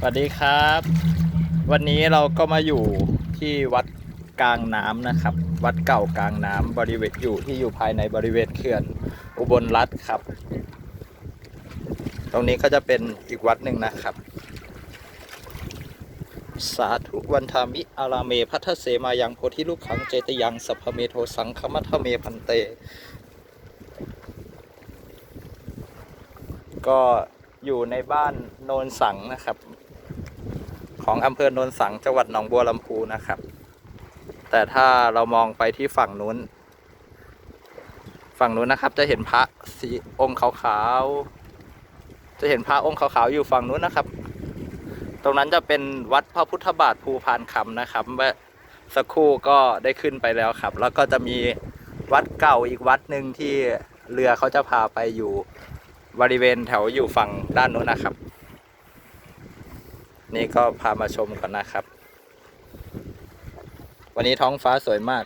สวัสดีครับ วันนี้เราก็มาอยู่ที่วัดกลางน้ำนะครับ วัดเก่ากลางน้ำบริเวณอยู่ที่อยู่ภายในบริเวณเขื่อนอุบลรัฐครับ ตรงนี้ก็จะเป็นอีกวัดหนึ่งนะครับ สาธุวันธามิอาราเมพัทธเสมายังโพธิลูกขังเจตยังสัพพเมโทสังคมัทเมพันเต ก็อยู่ในบ้านโนนสังนะครับ ของอำเภอโนนสังจังหวัดหนองบัวลำพูนะครับ แต่ถ้าเรามองไปที่ฝั่งนู้น ฝั่งนู้นนะครับ จะเห็นพระสีองค์ขาวๆ จะเห็นพระองค์ขาวๆอยู่ฝั่งนู้นนะครับ ตรงนั้นจะเป็นวัดพระพุทธบาทภูพานคำนะครับเมื่อสักครู่ก็ได้ขึ้นไปแล้วครับ แล้วก็จะมีวัดเก่าอีกวัดหนึ่งที่เรือเขาจะพาไปอยู่บริเวณแถวอยู่ฝั่งด้านนู้นนะครับ นี้ก็พามาชมก่อนนะครับ วันนี้ท้องฟ้าสวยมาก